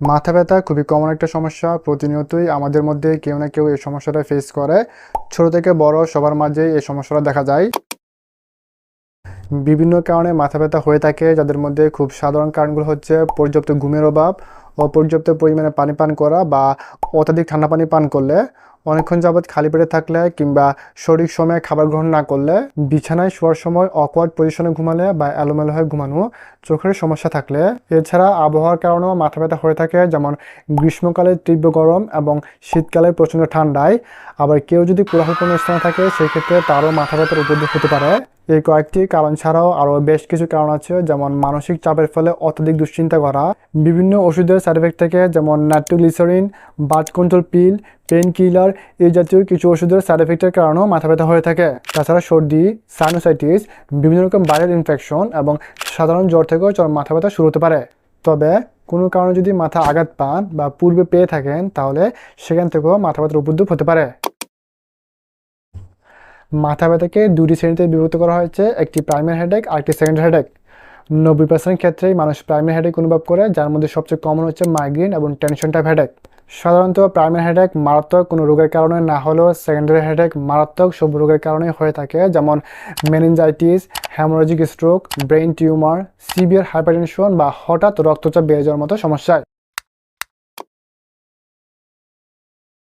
মাথা ব্যথা খুবই কমন একটা সমস্যা প্রতিনিয়তই আমাদের মধ্যে কেউ না কেউ এই সমস্যাটা ফেস করে। ছোট থেকে বড় সবার মাঝে এই সমস্যাটা দেখা যায়। বিভিন্ন কারণে মাথা ব্যথা হয়ে থাকে, যাদের মধ্যে খুব সাধারণ কারণগুলো হচ্ছে পর্যাপ্ত ঘুমের অভাব, অপর্যাপ্ত পরিমাণে পানি পান করা বা অত্যাধিক ঠান্ডা পানি পান করলে অনেকক্ষণ যাবৎ খালি পেটে থাকলে কিংবা সঠিক সময়ে খাবার গ্রহণ না করলে বিছানায় শোয়ার সময় অকওয়ার্ড পজিশনে ঘুমালে বা এলোমেলো হয়ে ঘুমানো চোখের সমস্যা থাকলে। এছাড়া আবহাওয়ার কারণেও মাথা ব্যথা হয়ে থাকে, যেমন গ্রীষ্মকালে তীব্র গরম এবং শীতকালে প্রচণ্ড ঠান্ডায়। আবার কেউ যদি কোলাহলপূর্ণ স্থানে থাকে, সেক্ষেত্রে তারও মাথা ব্যথার উপদ্রব হতে পারে। এই কয়েকটি কারণ ছাড়াও আরও বেশ কিছু কারণ আছে, যেমন মানসিক চাপের ফলে অত্যধিক দুশ্চিন্তা করা। বিভিন্ন ওষুধের সাইড এফেক্ট থেকে, যেমন nitroglycerin birth control pill painkiller এই জাতীয় কিছু ওষুধের সাইড এফেক্টের কারণেও মাথা ব্যথা হয়ে থাকে। তাছাড়া সর্দি সাইনোসাইটিস বিভিন্ন রকম ভাইরাল ইনফেকশন এবং সাধারণ জ্বর থেকেও মাথা ব্যথা শুরু হতে পারে। তবে কোনো কারণে যদি মাথা আঘাত পান বা পূর্বে পেয়ে থাকেন, তাহলে সেখান থেকেও মাথা ব্যথার উপদ্রব হতে পারে। মাথা ব্যথাকে দুটি শ্রেণীতে বিভক্ত করা হয়েছে, একটি প্রাইমারি হেডেক আর একটি সেকেন্ডারি হেডেক নব্বই পার্সেন্ট ক্ষেত্রেই মানুষ প্রাইমারি হেডেক অনুভব করে, যার মধ্যে সবচেয়ে কমন হচ্ছে মাইগ্রেন এবং টেনশন টাইপ হেডেক সাধারণত প্রাইমারি হেডেক মারাত্মক কোনো রোগের কারণে না হলেও সেকেন্ডারি হেডেক মারাত্মক সব রোগের কারণে হয়ে থাকে, যেমন meningitis haemorrhagic stroke brain tumour severe hypertension বা হঠাৎ রক্তচাপ বেড়ে যাওয়ার মতো সমস্যায়।